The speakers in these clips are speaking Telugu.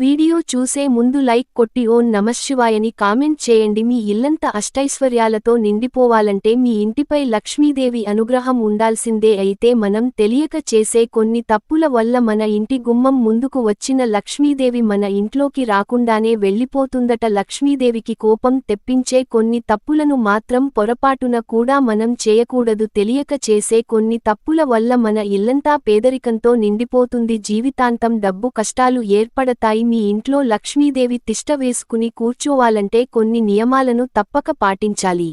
వీడియో చూసే ముందు లైక్ కొట్టి ఓ నమశివాయని కామెంట్ చేయండి. మీ ఇల్లంతా అష్టైశ్వర్యాలతో నిండిపోవాలంటే మీ ఇంటిపై లక్ష్మీదేవి అనుగ్రహం ఉండాల్సిందే. అయితే మనం తెలియక చేసే కొన్ని తప్పుల వల్ల మన ఇంటి గుమ్మం ముందుకు వచ్చిన లక్ష్మీదేవి మన ఇంట్లోకి రాకుండానే వెళ్ళిపోతుందట. లక్ష్మీదేవికి కోపం తెప్పించే కొన్ని తప్పులను మాత్రం పొరపాటున కూడా మనం చేయకూడదు. తెలియక చేసే కొన్ని తప్పుల వల్ల మన ఇల్లంతా పేదరికంతో నిండిపోతుంది. జీవితాంతం డబ్బు కష్టాలు ఏర్పడతాయి. మీ ఇంట్లో లక్ష్మీదేవి తిష్ట వేసుకుని కూర్చోవాలంటే కొన్ని నియమాలను తప్పక పాటించాలి.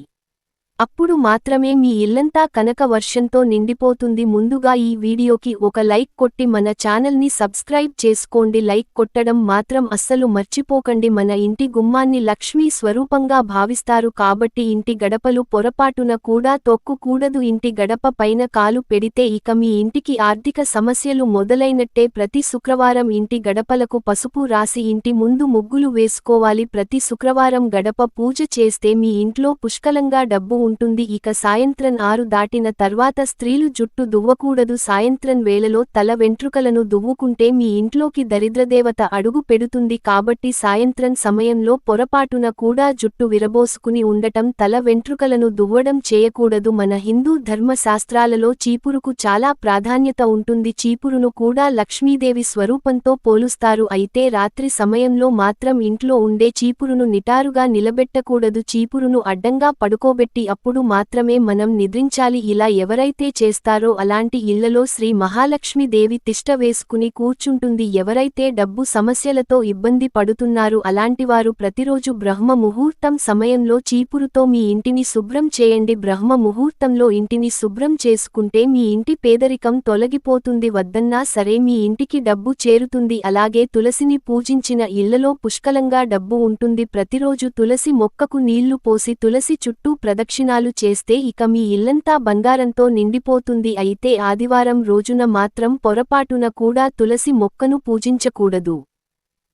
అప్పుడు మాత్రమే మీ ఇల్లంతా కనక వర్షంతో నిండిపోతుంది. ముందుగా ఈ వీడియోకి ఒక లైక్ కొట్టి మన ఛానల్ని సబ్స్క్రైబ్ చేసుకోండి. లైక్ కొట్టడం మాత్రం అస్సలు మర్చిపోకండి. మన ఇంటి గుమ్మాన్ని లక్ష్మీ స్వరూపంగా భావిస్తారు కాబట్టి ఇంటి గడపలు పొరపాటున కూడా తొక్కుకూడదు. ఇంటి గడప పైన కాలు పెడితే ఇక మీ ఇంటికి ఆర్థిక సమస్యలు మొదలైనట్టే ప్రతి శుక్రవారం ఇంటి గడపలకు పసుపు రాసి ఇంటి ముందు ముగ్గులు వేసుకోవాలి. ప్రతి శుక్రవారం గడప పూజ చేస్తే మీ ఇంట్లో పుష్కలంగా డబ్బు ఉంటుంది. ఇక సాయంత్రం ఆరు దాటిన తర్వాత స్త్రీలు జుట్టు దువ్వకూడదు. సాయంత్రం వేళలో తల వెంట్రుకలను దువ్వుకుంటే మీ ఇంట్లోకి దరిద్రదేవత అడుగు పెడుతుంది. కాబట్టి సాయంత్రం సమయంలో పొరపాటున కూడా జుట్టు విరబోసుకుని ఉండటం తల వెంట్రుకలను దువ్వడం చేయకూడదు. మన హిందూ ధర్మశాస్త్రాలలో చీపురుకు చాలా ప్రాధాన్యత ఉంటుంది. చీపురును కూడా లక్ష్మీదేవి స్వరూపంతో పోలుస్తారు. అయితే రాత్రి సమయంలో మాత్రం ఇంట్లో ఉండే చీపురును నిటారుగా నిలబెట్టకూడదు. చీపురును అడ్డంగా పడుకోబెట్టి అప్పుడు మాత్రమే మనం నిద్రించాలి. ఇలా ఎవరైతే చేస్తారో అలాంటి ఇళ్ళలో శ్రీ మహాలక్ష్మీదేవి తిష్ట వేసుకుని కూర్చుంటుంది. ఎవరైతే డబ్బు సమస్యలతో ఇబ్బంది పడుతున్నారు అలాంటివారు ప్రతిరోజు బ్రహ్మ ముహూర్తం సమయంలో చీపురుతో మీ ఇంటిని శుభ్రం చేయండి. బ్రహ్మ ముహూర్తంలో ఇంటిని శుభ్రం చేసుకుంటే మీ ఇంటి పేదరికం తొలగిపోతుంది. వద్దన్నా సరే మీ ఇంటికి డబ్బు చేరుతుంది. అలాగే తులసిని పూజించిన ఇళ్ళలో పుష్కలంగా డబ్బు ఉంటుంది. ప్రతిరోజు తులసి మొక్కకు నీళ్ళు పోసి తులసి చుట్టూ ప్రదక్షిణ భోజనాలు చేస్తే ఇక మీ ఇల్లంతా బంగారంతో నిండిపోతుంది. అయితే ఆదివారం రోజున మాత్రం పొరపాటున కూడా తులసి మొక్కను పూజించకూడదు.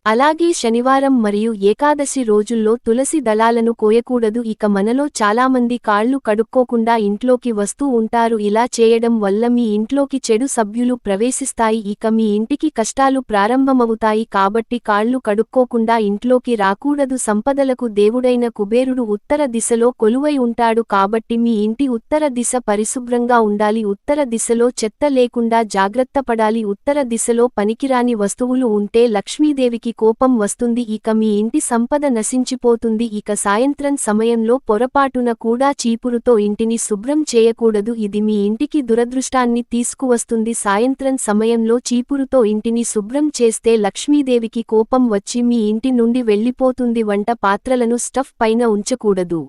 అలాగే శనివారం మరియు ఏకాదశి రోజుల్లో తులసి దళాలను కోయకూడదు. ఇక మనలో చాలామంది కాళ్ళు కడుక్కోకుండా ఇంట్లోకి వస్తూ ఉంటారు. ఇలా చేయడం వల్ల మీ ఇంట్లోకి చెడు సభ్యులు ప్రవేశిస్తాయి. ఇక మీ ఇంటికి కష్టాలు ప్రారంభమవుతాయి. కాబట్టి కాళ్ళు కడుక్కోకుండా ఇంట్లోకి రాకూడదు. సంపదలకు దేవుడైన కుబేరుడు ఉత్తర దిశలో కొలువై ఉంటాడు. కాబట్టి మీ ఇంటి ఉత్తర దిశ పరిశుభ్రంగా ఉండాలి. ఉత్తర దిశలో చెత్త లేకుండా జాగ్రత్త పడాలి. ఉత్తర దిశలో పనికిరాని వస్తువులు ఉంటే లక్ష్మీదేవికి కోపం వస్తుంది. ఇక మీ ఇంటి సంపద నశించిపోతుంది. ఇక సాయంత్రం సమయంలో పొరపాటున కూడా చీపురుతో ఇంటిని శుభ్రం చేయకూడదు. ఇది మీ ఇంటికి దురదృష్టాన్ని తీసుకువస్తుంది. సాయంత్రం సమయంలో చీపురుతో ఇంటిని శుభ్రం చేస్తే లక్ష్మీదేవికి కోపం వచ్చి మీ ఇంటి నుండి వెళ్ళిపోతుంది. వంట పాత్రలను స్టఫ్ పైన ఉంచకూడదు.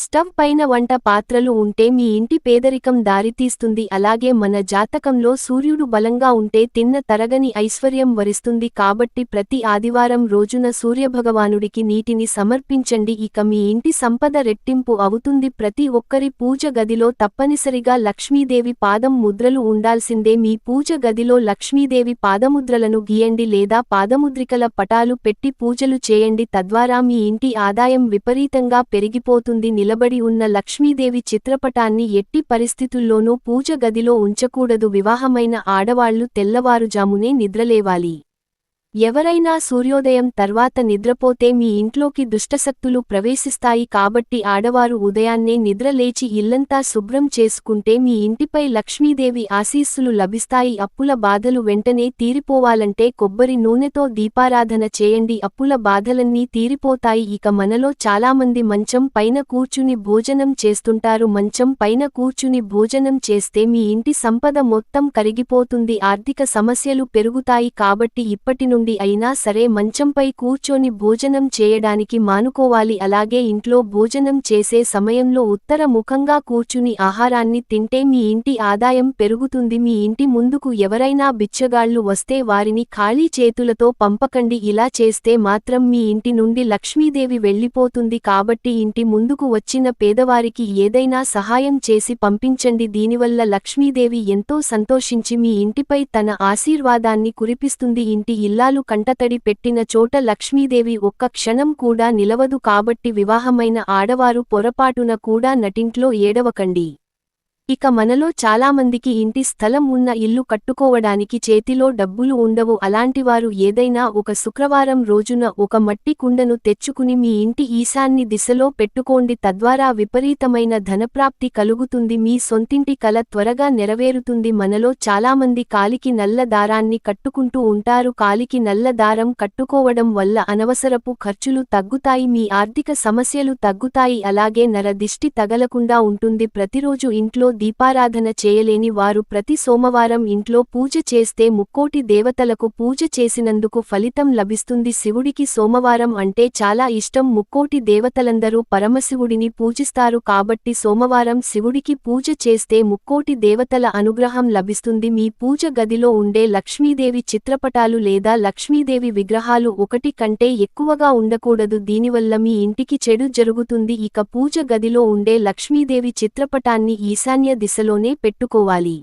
స్టవ్ పైన వంట పాత్రలు ఉంటే మీ ఇంటి పేదరికం దారితీస్తుంది. అలాగే మన జాతకంలో సూర్యుడు బలంగా ఉంటే తిన్న తరగని ఐశ్వర్యం వరిస్తుంది. కాబట్టి ప్రతి ఆదివారం రోజున సూర్యభగవానుడికి నీటిని సమర్పించండి. ఇక మీ ఇంటి సంపద రెట్టింపు అవుతుంది. ప్రతి ఒక్కరి పూజ గదిలో తప్పనిసరిగా లక్ష్మీదేవి పాదం ముద్రలు ఉండాల్సిందే. మీ పూజ గదిలో లక్ష్మీదేవి పాదముద్రలను గీయండి లేదా పాదముద్రికల పటాలు పెట్టి పూజలు చేయండి. తద్వారా మీ ఇంటి ఆదాయం విపరీతంగా పెరిగిపోతుంది. నిలబడి ఉన్న లక్ష్మీదేవి చిత్రపటాన్ని ఎట్టి పరిస్థితుల్లోనూ పూజ గదిలో ఉంచకూడదు. వివాహమైన ఆడవాళ్ళు తెల్లవారుజామునే నిద్రలేవాలి. ఎవరైనా సూర్యోదయం తర్వాత నిద్రపోతే మీ ఇంట్లోకి దుష్టశక్తులు ప్రవేశిస్తాయి కాబట్టి ఆడవారు ఉదయాన్నే నిద్రలేచి ఇల్లంతా శుభ్రం చేసుకుంటే మీ ఇంటిపై లక్ష్మీదేవి ఆశీస్సులు లభిస్తాయి. అప్పుల బాధలు వెంటనే తీరిపోవాలంటే కొబ్బరి నూనెతో దీపారాధన చేయండి. అప్పుల బాధలన్నీ తీరిపోతాయి. ఇక మనలో చాలామంది మంచం పైన కూర్చుని భోజనం చేస్తుంటారు. మంచం పైన కూర్చుని భోజనం చేస్తే మీ ఇంటి సంపద మొత్తం కరిగిపోతుంది. ఆర్థిక సమస్యలు పెరుగుతాయి కాబట్టి ఇప్పటి నుండి అయినా సరే మంచంపై కూర్చొని భోజనం చేయడానికి మానుకోవాలి. అలాగే ఇంట్లో భోజనం చేసే సమయంలో ఉత్తర ముఖంగా కూర్చుని ఆహారాన్ని తింటే మీ ఇంటి ఆదాయం పెరుగుతుంది. మీ ఇంటి ముందుకు ఎవరైనా బిచ్చగాళ్ళు వస్తే వారిని ఖాళీ చేతులతో పంపకండి. ఇలా చేస్తే మాత్రం మీ ఇంటి నుండి లక్ష్మీదేవి వెళ్ళిపోతుంది. కాబట్టి ఇంటి ముందుకు వచ్చిన పేదవారికి ఏదైనా సహాయం చేసి పంపించండి. దీనివల్ల లక్ష్మీదేవి ఎంతో సంతోషించి మీ ఇంటిపై తన ఆశీర్వాదాన్ని కురిపిస్తుంది. ఇంటి ఇల్లాలు కంటతడి పెట్టిన చోట లక్ష్మీదేవి ఒక్క క్షణం కూడా నిలవదు కాబట్టి వివాహమైన ఆడవారు పొరపాటున కూడా నటింట్లో ఏడవకండి. ఇక మనలో చాలామందికి ఇంటి స్థలం ఉన్న ఇల్లు కట్టుకోవడానికి చేతిలో డబ్బులు ఉండవు. అలాంటివారు ఏదైనా ఒక శుక్రవారం రోజున ఒక మట్టి కుండను తెచ్చుకుని మీ ఇంటి ఈశాన్ని దిశలో పెట్టుకోండి. తద్వారా విపరీతమైన ధనప్రాప్తి కలుగుతుంది. మీ సొంతింటి కల త్వరగా నెరవేరుతుంది. మనలో చాలామంది కాలికి నల్ల దారాన్ని కట్టుకుంటూ ఉంటారు. కాలికి నల్ల దారం కట్టుకోవడం వల్ల అనవసరపు ఖర్చులు తగ్గుతాయి. మీ ఆర్థిక సమస్యలు తగ్గుతాయి. అలాగే నరదిష్టి తగలకుండా ఉంటుంది. ప్రతిరోజు ఇంట్లో దీపారాధన చేయలేని వారు ప్రతి సోమవారం ఇంట్లో పూజ చేస్తే ముక్కోటి దేవతలకు పూజ చేసినందుకు ఫలితం లభిస్తుంది. శివుడికి సోమవారం అంటే చాలా ఇష్టం. ముక్కోటి దేవతలందరూ పరమశివుడిని పూజిస్తారు కాబట్టి సోమవారం శివుడికి పూజ చేస్తే ముక్కోటి దేవతల అనుగ్రహం లభిస్తుంది. మీ పూజ గదిలో ఉండే లక్ష్మీదేవి చిత్రపటాలు లేదా లక్ష్మీదేవి విగ్రహాలు ఒకటి కంటే ఎక్కువగా ఉండకూడదు. దీనివల్ల మీ ఇంటికి చెడు జరుగుతుంది. ఇక పూజ గదిలో ఉండే లక్ష్మీదేవి చిత్రపటాన్ని ఈశాన్య దిశలోనే పెట్టుకోవాలి.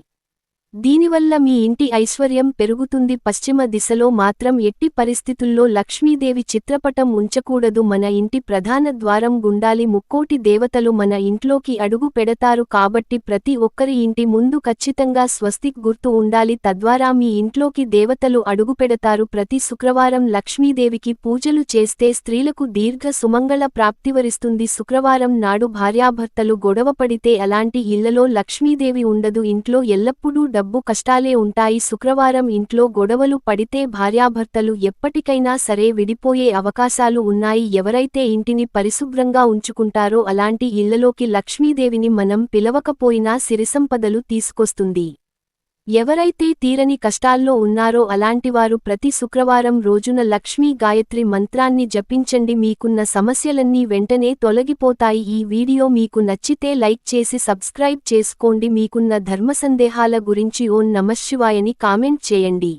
దీనివల్ల మీ ఇంటి ఐశ్వర్యం పెరుగుతుంది. పశ్చిమ దిశలో మాత్రం ఎట్టి పరిస్థితుల్లో లక్ష్మీదేవి చిత్రపటం ఉంచకూడదు. మన ఇంటి ప్రధాన ద్వారం గుండాలి. ముక్కోటి దేవతలు మన ఇంట్లోకి అడుగు పెడతారు కాబట్టి ప్రతి ఒక్కరి ఇంటి ముందు ఖచ్చితంగా స్వస్తిక్ గుర్తు ఉండాలి. తద్వారా మీ ఇంట్లోకి దేవతలు అడుగు పెడతారు. ప్రతి శుక్రవారం లక్ష్మీదేవికి పూజలు చేస్తే స్త్రీలకు దీర్ఘ సుమంగళ ప్రాప్తివరిస్తుంది శుక్రవారం నాడు భార్యాభర్తలు గొడవపడితే అలాంటి ఇళ్ళలో లక్ష్మీదేవి ఉండదు. ఇంట్లో ఎల్లప్పుడూ డబ్బు కష్టాలే ఉంటాయి. శుక్రవారం ఇంట్లో గొడవలు పడితే భార్యాభర్తలు ఎప్పటికైనా సరే విడిపోయే అవకాశాలు ఉన్నాయి. ఎవరైతే ఇంటిని పరిశుభ్రంగా ఉంచుకుంటారో అలాంటి ఇళ్ళలోకి లక్ష్మీదేవిని మనం పిలవకపోయినా సిరిసంపదలు తీసుకొస్తుంది. ఎవరైతే తీరని కష్టాల్లో ఉన్నారో అలాంటివారు ప్రతి శుక్రవారం రోజున లక్ష్మీ గాయత్రి మంత్రాన్ని జపించండి. మీకున్న సమస్యలన్నీ వెంటనే తొలగిపోతాయి. ఈ వీడియో మీకు నచ్చితే లైక్ చేసి సబ్స్క్రైబ్ చేసుకోండి. మీకున్న ధర్మ సందేహాల గురించి ఓం నమశివాయని కామెంట్ చేయండి.